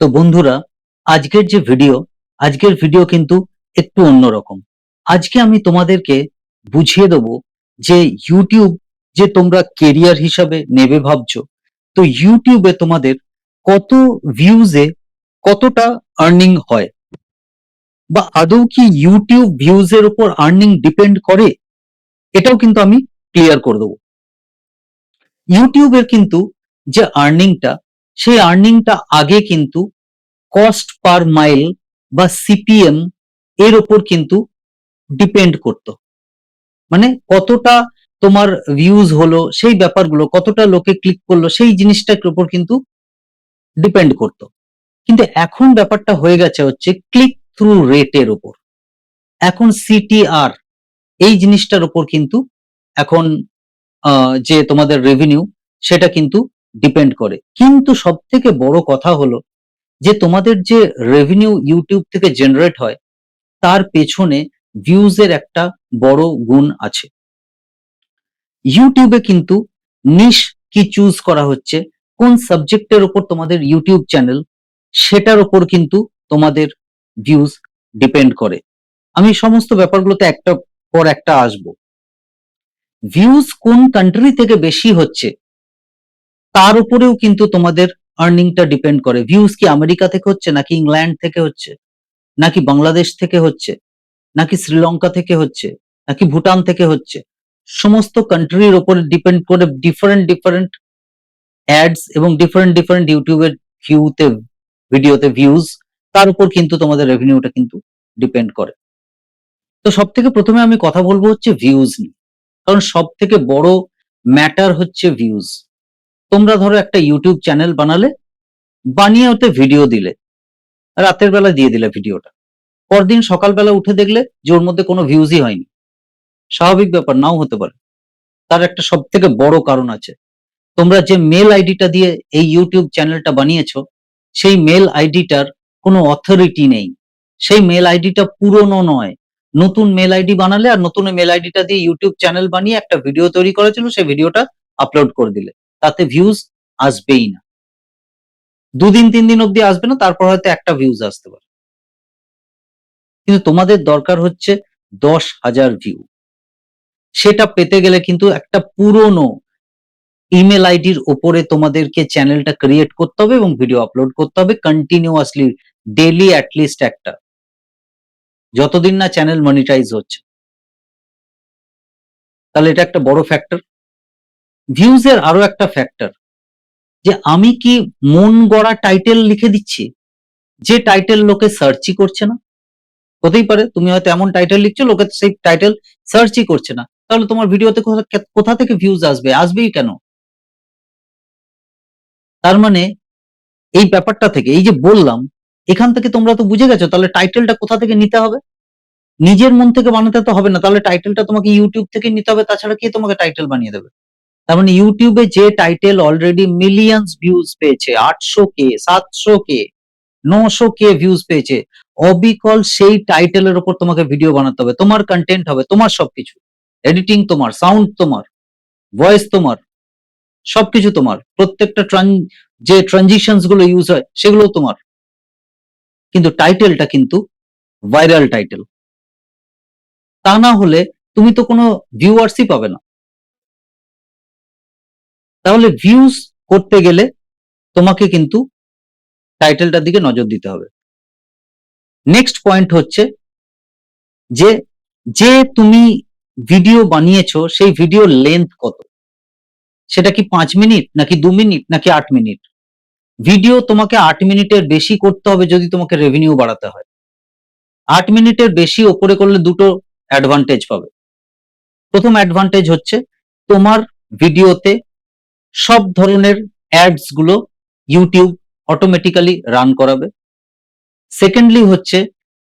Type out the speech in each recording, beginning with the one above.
তো বন্ধুরা, আজকের যে ভিডিও আজকের ভিডিও কিন্তু একটু অন্যরকম আজকে আমি তোমাদেরকে বুঝিয়ে দেব যে ইউটিউব যে তোমরা কেরিয়ার হিসাবে নেবে ভাবছ, তো ইউটিউবে তোমাদের কত ভিউজে কতটা আর্নিং হয়? বা আদৌ কি ইউটিউব ভিউজের উপর আর্নিং ডিপেন্ড করে? এটাও কিন্তু আমি ক্লিয়ার করে দেবো। ইউটিউবের কিন্তু যে আর্নিংটা সেই আর্নিংটা আগে কিন্তু কস্ট পার মাইল বা সিপিএম এর ওপর কিন্তু ডিপেন্ড করত। মানে কতটা তোমার ভিউজ হলো, সেই ব্যাপারগুলো, কতটা লোকে ক্লিক করল, সেই জিনিসটার উপর কিন্তু ডিপেন্ড করত। কিন্তু এখন ব্যাপারটা হয়ে গেছে হচ্ছে ক্লিক থ্রু রেটের উপর এখন সিটিআর এই জিনিসটার উপর কিন্তু এখন যে তোমাদের রেভিনিউ সেটা কিন্তু ডিপেন্ড করে। কিন্তু সব থেকে বড় কথা হলো যে তোমাদের যে রেভিনিউ ইউটিউব থেকে জেনারেট হয়, তার পেছনে ভিউজের একটা বড় গুণ আছে। ইউটিউবে কিন্তু নিশ কি চুজ করা হচ্ছে, কোন সাবজেক্টের উপর তোমাদের ইউটিউব চ্যানেল সেটার উপর কিন্তু তোমাদের ভিউজ ডিপেন্ড করে। আমি সমস্ত ব্যাপারগুলোতে একটা পর একটা আসব। ভিউজ কোন কান্ট্রি থেকে বেশি হচ্ছে তার উপরেও কিন্তু তোমাদের আর্নিংটা ডিপেন্ড করে। ভিউজ কি আমেরিকা থেকে হচ্ছে, নাকি ইংল্যান্ড থেকে হচ্ছে, নাকি বাংলাদেশ থেকে হচ্ছে, নাকি শ্রীলঙ্কা থেকে হচ্ছে, নাকি ভুটান থেকে হচ্ছে? সমস্ত কান্ট্রির উপরে ডিপেন্ড করে ডিফারেন্ট ডিফারেন্ট অ্যাডস এবং ডিফারেন্ট ডিফারেন্ট ইউটিউবের ভিউতে ভিডিওতে ভিউজ তার উপর কিন্তু তোমাদের রেভিনিউটা কিন্তু ডিপেন্ড করে। তো সব থেকে প্রথমে আমি কথা বলব হচ্ছে ভিউজ নিয়ে। কারণ সব থেকে বড় ম্যাটার হচ্ছে ভিউজ তোমরা ধরো একটা ইউটিউব চ্যানেল বানালে, বানিয়ে ওতে ভিডিও দিলে, রাতের বেলা দিয়ে দিলে ভিডিওটা পরদিন সকালবেলা উঠে দেখলে যে ওর মধ্যে কোনো ভিউজই হয়নি। স্বাভাবিক ব্যাপার, নাও হতে পারে। তার একটা সব থেকে বড় কারণ আছে। তোমরা যে মেল আইডিটা দিয়ে এই ইউটিউব চ্যানেলটা বানিয়েছো, সেই মেল আইডিটার কোনো অথরিটি নেই। সেই মেল আইডিটা পুরনো নয়। নতুন মেল আইডি বানালে আর নতুন মেল আইডিটা দিয়ে ইউটিউব চ্যানেল বানিয়ে একটা ভিডিও তৈরি করেছিল, সেই ভিডিওটা আপলোড করে দিলে। তাতে ভিউজ আসবেই না। দুদিন, তিন দিন অব্দি আসবে না, তারপর হয়তো একটা ভিউজ আসতে পারে। কিন্তু তোমাদের দরকার হচ্ছে দশ হাজার ভিউ সেটা পেতে গেলে কিন্তু একটা পুরনো ইমেল আইডির ওপরে তোমাদেরকে চ্যানেলটা ক্রিয়েট করতে হবে এবং ভিডিও আপলোড করতে হবে কন্টিনিউয়াসলি ডেলি অ্যাটলিস্ট একটা। যতদিন না চ্যানেল মনিটাইজ হচ্ছে। তাহলে এটা একটা বড় ফ্যাক্টর ভিউজের আরও একটা ফ্যাক্টর যে আমি কি মন গড়া টাইটেল লিখে দিচ্ছি? যে টাইটেল লোকে সার্চই করছে না। হতেই পারে, তুমি হয়তো এমন টাইটেল লিখছো, লোকে সেই টাইটেল সার্চই করছে না। তাহলে তোমার ভিডিওতে কোথা- কোথা থেকে ভিউজ আসবে? আসবেই কেন? তার মানে এই ব্যাপারটা থেকে, এই যে বললাম, এখান থেকে তোমরা তো বুঝে গেছো, তাহলে টাইটেলটা কোথা থেকে নিতে হবে? নিজের মন থেকে বানাতে তো হবে না, তাহলে টাইটেলটা তোমাকে ইউটিউব থেকে নিতে হবে, তাছাড়া কে তোমাকে টাইটেল বানিয়ে দেবে? তার মানে ইউটিউবে যে টাইটেল অলরেডি মিলিয়ন্স ভিউজ পেয়েছে আটশো কে সাতশো কে নশো কে ভিউজ পেয়েছে, অবিকল সেই টাইটেলের উপর তোমাকে ভিডিও বানাতে হবে। তোমার কন্টেন্ট হবে, তোমার সবকিছু। এডিটিং তোমার সাউন্ড তোমার ভয়েস তোমার, সবকিছু তোমার। প্রত্যেকটা যে ট্রানজিশনসগুলো ইউজ হয় সেগুলো তোমার। কিন্তু টাইটেলটা কিন্তু ভাইরাল টাইটেল তা না হলে তুমি তো কোনো ভিউয়ার্সই পাবে না। তাহলে ভিউজ করতে গেলে তোমাকে কিন্তু টাইটেলটার দিকে নজর দিতে হবে। নেক্সট পয়েন্ট হচ্ছে যে যে তুমি ভিডিও বানিয়েছো, সেই ভিডিও লেন্থ কত? সেটা কি পাঁচ মিনিট, নাকি দু মিনিট, নাকি আট মিনিট? ভিডিও তোমাকে আট মিনিটের বেশি করতে হবে যদি তোমাকে রেভিনিউ বাড়াতে হয়। আট মিনিটের বেশি ওপরে করলে দুটো অ্যাডভান্টেজ পাবে। প্রথম অ্যাডভান্টেজ হচ্ছে তোমার ভিডিওতে সব ধরনের অ্যাডসগুলো ইউটিউব অটোমেটিক্যালি রান করাবে। সেকেন্ডলি হচ্ছে,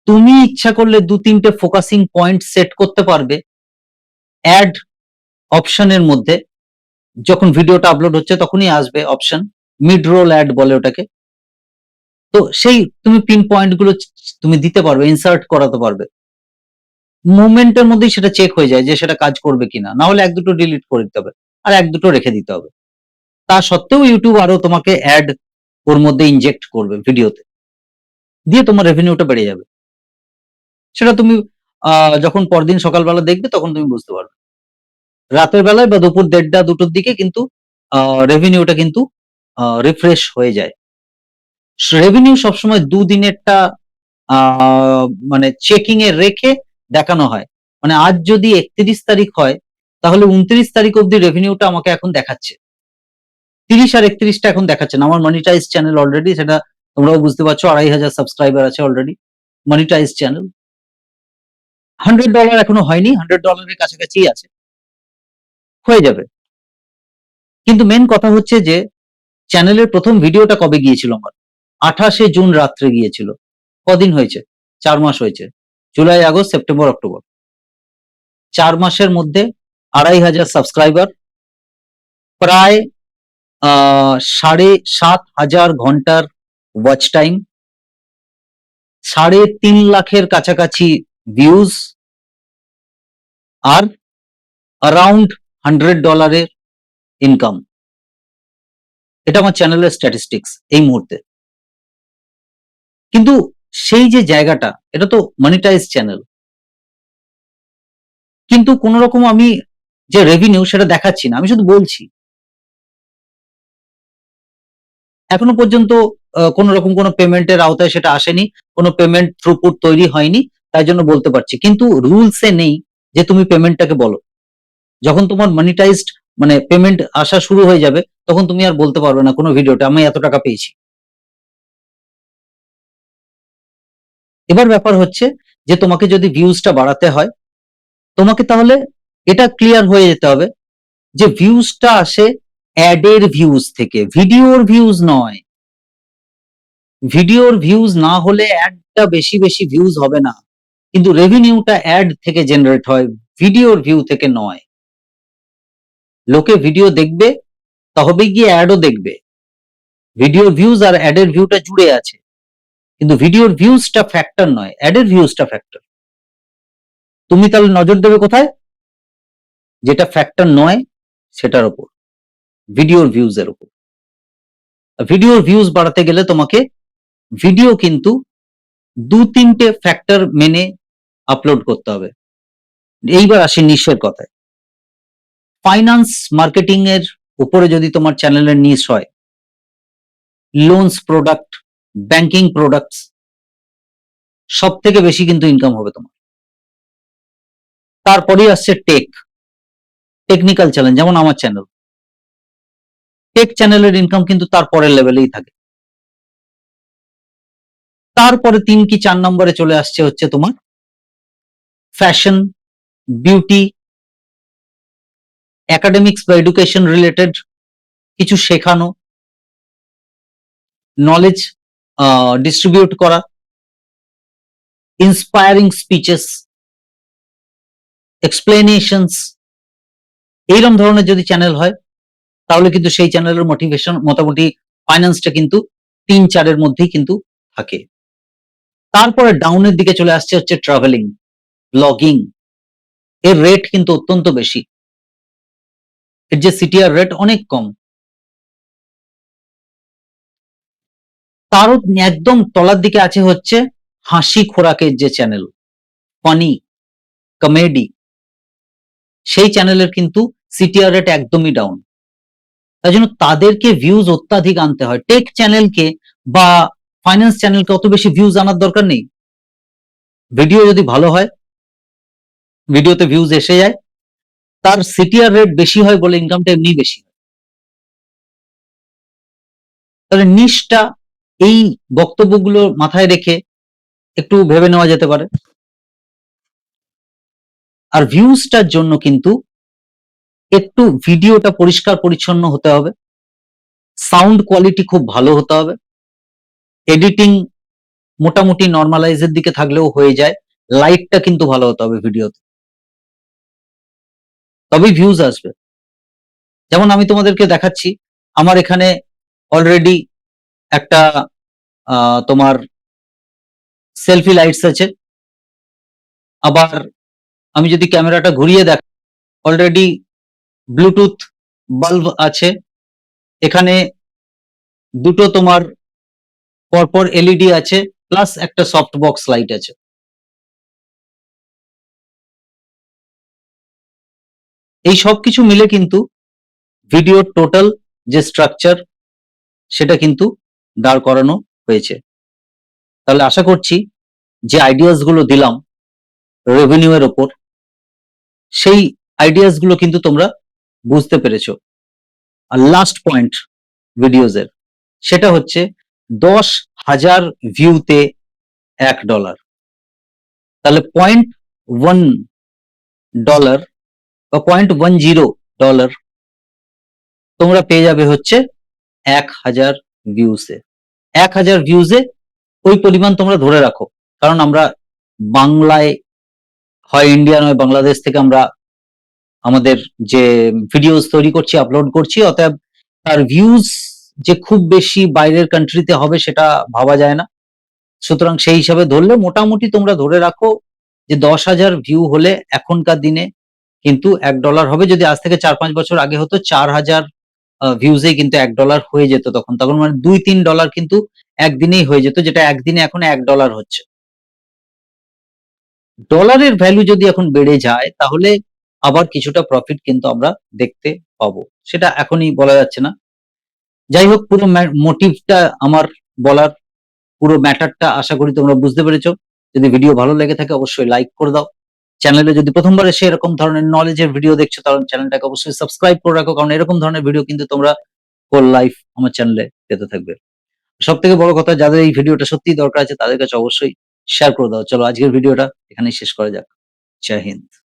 তুমি ইচ্ছা করলে দু তিনটে ফোকাসিং পয়েন্ট সেট করতে পারবে অ্যাড অপশনের মধ্যে। যখন ভিডিওটা আপলোড হচ্ছে তখনই আসবে অপশন মিড রোল অ্যাড বলে ওটাকে। তো সেই তুমি পিন পয়েন্টগুলো তুমি দিতে পারবে ইনসার্ট করাতে পারবে। মুভমেন্টের মধ্যেই সেটা চেক হয়ে যায় যে সেটা কাজ করবে কিনা। না হলে এক দুটো ডিলিট করে দিতে হবে, আর এক দুটো রেখে দিতে হবে। তা সত্ত্বেও ইউটিউব আরও তোমাকে অ্যাড ওর মধ্যে ইনজেক্ট করবে ভিডিওতে দিয়ে তোমার রেভিনিউটা বেড়ে যাবে। সেটা তুমি যখন পরদিন সকালবেলা দেখবে তখন তুমি বুঝতে পারবে। রাতের বেলায় বা দুপুর দেড়টা, দুটোর দিকে কিন্তু রেভিনিউটা কিন্তু রিফ্রেশ হয়ে যায়। রেভিনিউ সবসময় দুদিনেরটা মানে চেকিং এ রেখে দেখানো হয়। মানে আজ যদি একত্রিশ তারিখ হয়, তাহলে উনত্রিশ তারিখ অব্দি রেভিনিউটা আমাকে এখন দেখাচ্ছে। তিরিশ আর একত্রিশটা এখন দেখাচ্ছে না আমার মনিটাইজ চ্যানেল অলরেডি সেটা তোমরাও বুঝতে পারছ, আড়াই হাজার সাবস্ক্রাইবার আছে already monetize channel hundred dollar এখনও হয়নি হান্ড্রেড ডলারের কাছাকাছি আছে। হয়ে যাবে। কিন্তু মেন কথা হচ্ছে যে চ্যানেলের প্রথম ভিডিওটা কবে গিয়েছিল আমার? আঠাশে জুন রাত্রে গিয়েছিল। কদিন হয়েছে? চার মাস হয়েছে। July, August, September, October. চার মাসের মধ্যে আড়াই হাজার সাবস্ক্রাইবার প্রায় সাড়ে সাত হাজার ঘণ্টার ওয়াচ টাইম সাড়ে তিন লাখের কাছাকাছি ভিউজ আর অ্যারাউন্ড হান্ড্রেড ডলারের ইনকাম এটা আমার চ্যানেলের স্ট্যাটিস্টিক্স এই মুহূর্তে। কিন্তু সেই যে জায়গাটা, এটা তো মনিটাইজ চ্যানেল কিন্তু কোন রকম আমি যে রেভিনিউ সেটা দেখাচ্ছি না, আমি শুধু বলছি এখনও পর্যন্ত কোনো রকম কোনো পেমেন্টের আওতায় সেটা আসেনি, কোনো পেমেন্ট থ্রুপুট তৈরি হয়নি, তাই জন্য বলতে পারছি। কিন্তু রুলসে নেই যে তুমি পেমেন্টটাকে বলো। যখন তোমার মনিটাইজড মানে পেমেন্ট আসা শুরু হয়ে যাবে, তখন তুমি আর বলতে পারবে না কোনো ভিডিওতে আমি এত টাকা পেয়েছি। এবার ব্যাপার হচ্ছে যে তোমাকে যদি ভিউজটা বাড়াতে হয়, তোমাকে তাহলে এটা ক্লিয়ার হয়ে যেতে হবে যে ভিউজটা আসে অ্যাডের ভিউজ থেকে, ভিডিওর ভিউজ নয়। ভিডিওর ভিউজ না হলে অ্যাডটা বেশি বেশি ভিউজ হবে না। কিন্তু রেভিনিউটা অ্যাড থেকে জেনারেট হয়, ভিডিওর ভিউ থেকে নয়। লোকে ভিডিও দেখবে তবে গিয়ে অ্যাডও দেখবে। ভিডিওর ভিউজ আর অ্যাডের ভিউটা জুড়ে আছে। কিন্তু ভিডিওর ভিউজটা ফ্যাক্টর নয়, অ্যাডের ভিউজটা ফ্যাক্টর। তুমি তাহলে নজর দেবে কোথায়? যেটা ফ্যাক্টর নয়, সেটার উপর ভিডিওর ভিউজ এর উপর। ভিডিওর ভিউজ বাড়াতে গেলে তোমাকে ভিডিও কিন্তু দু তিনটে ফ্যাক্টর মেনে আপলোড করতে হবে। এইবার আসি নিশের কথায়। ফাইন্যান্স মার্কেটিং এর উপরে যদি তোমার চ্যানেলের নিশ হয় লোনস প্রোডাক্ট ব্যাংকিং প্রোডাক্টস সব থেকে বেশি কিন্তু ইনকাম হবে তোমার। তারপরেই আসছে টেক টেকনিক্যাল চ্যানেল যেমন আমার চ্যানেল টেক চ্যানেলের ইনকাম কিন্তু তার পরের লেভেলেই থাকে। তারপরে তিন কি চার নম্বরে চলে আসছে হচ্ছে তোমার ফ্যাশন বিউটি একাডেমিক্স বা এডুকেশন রিলেটেড কিছু শেখানো নলেজ ডিস্ট্রিবিউট করা ইন্সপায়ারিং স্পিচেস এক্সপ্লেনেশনস এইরকম ধরনের যদি চ্যানেল হয় তাহলে কিন্তু সেই চ্যানেলের মোটিভেশন মোটামুটি ফাইন্যান্সটা কিন্তু তিন চারের মধ্যেই কিন্তু থাকে। তারপরে ডাউনের দিকে চলে আসছে হচ্ছে ট্রাভেলিং ব্লগিং এর রেট কিন্তু অত্যন্ত বেশি। এর যে সিটিআর রেট অনেক কম। তারও একদম তলার দিকে আছে হচ্ছে হাসি খোরাকের যে চ্যানেল ফানি কমেডি সেই চ্যানেলের কিন্তু সিটিআর রেট একদমই ডাউন তাই জন্য তাদেরকে ভিউজ অত্যাধিক আনতে হয়। টেক চ্যানেলকে বা ফাইন্যান্স চ্যানেলকে অত বেশি ভিউজ আনার দরকার নেই। ভিডিও যদি ভালো হয় ভিডিওতে ভিউজ এসে যায়, তার সিটিআর রেট বেশি হয় বলে ইনকামটা এমনি বেশি তাহলে নিশটা এই বক্তব্যগুলো মাথায় রেখে একটু ভেবে নেওয়া যেতে পারে। আর ভিউজটার জন্য কিন্তু একটু ভিডিওটা পরিষ্কার পরিচ্ছন্ন হতে হবে। সাউন্ড কোয়ালিটি খুব ভালো হতে হবে। এডিটিং মোটামুটি নর্মালাইজের দিকে থাকলেও হয়ে যায়। লাইটটা কিন্তু ভালো হতে হবে ভিডিওতে। তবেই ভিউজ আসবে। যেমন আমি তোমাদেরকে দেখাচ্ছি, আমার এখানে অলরেডি একটা তোমার সেলফি লাইটস আছে। আবার আমি যদি ক্যামেরাটা ঘুরিয়ে দেখ অলরেডি ব্লুটুথ বাল্ব আছে। এখানে দুটো তোমার পরপর এলইডি আছে, প্লাস একটা সফট বক্স লাইট আছে। এই সব কিছু মিলে কিন্তু ভিডিওর টোটাল যে স্ট্রাকচার, সেটা কিন্তু দাঁড় করানো হয়েছে। তাহলে আশা করছি যে আইডিয়াসগুলো দিলাম রেভিনিউ এর ওপর, সেই আইডিয়াসগুলো কিন্তু তোমরা বুঝতে পেরেছ। আর লাস্ট পয়েন্ট ভিডিওস এর, সেটা হচ্ছে দশ হাজার ভিউতে এক ডলার তাহলে পয়েন্ট ওয়ান ডলার বা পয়েন্ট ওয়ান জিরো ডলার তোমরা পেয়ে যাবে হচ্ছে এক হাজার ভিউসে এক হাজার ভিউজে ওই পরিমাণ তোমরা ধরে রাখো। কারণ আমরা বাংলায়, হয় ইন্ডিয়া নয়, বাংলাদেশ থেকে আমরা আমাদের যে ভিডিওস তৈরি করছি আপলোড করছি, অতএব তার ভিউজ যে খুব বেশি বাইরের কান্ট্রিতে হবে সেটা ভাবা যায় না। সুতরাং সেই হিসাবে ধরলে মোটামুটি তোমরা ধরে রাখো যে দশ হাজার ভিউ হলে এখনকার দিনে কিন্তু এক ডলার হবে। যদি আজ থেকে চার পাঁচ বছর আগে হতো, চার হাজার ভিউজে কিন্তু এক ডলার হয়ে যেত তখন। তখন মানে দুই তিন ডলার কিন্তু একদিনেই হয়ে যেত, যেটা একদিনে এখন এক ডলার হচ্ছে। ডলারের ভ্যালু যদি এখন বেড়ে যায়, তাহলে আবার কিছুটা প্রফিট কিন্তু আমরা দেখতে পাবো। সেটা এখনই বলা যাচ্ছে না। যাই হোক, পুরো মোটিভটা আমার বলার, পুরো ম্যাটারটা আশা করি তোমরা বুঝতে পেরেছ। যদি ভিডিও ভালো লেগে থাকে, অবশ্যই লাইক করে দাও। চ্যানেলে যদি প্রথমবার এসে এরকম ধরনের নলেজের ভিডিও দেখছ, তাহলে চ্যানেলটাকে অবশ্যই সাবস্ক্রাইব করে রাখো। কারণ এরকম ধরনের ভিডিও কিন্তু তোমরা হোল লাইফ আমার চ্যানেলে পেতে থাকবে। সব থেকে বড় কথা, যাদের এই ভিডিওটা সত্যিই দরকার আছে, তাদের কাছে অবশ্যই শেয়ার করে দাও। চলো, আজকের ভিডিওটা এখানেই শেষ করা যাক। জয় হিন্দ।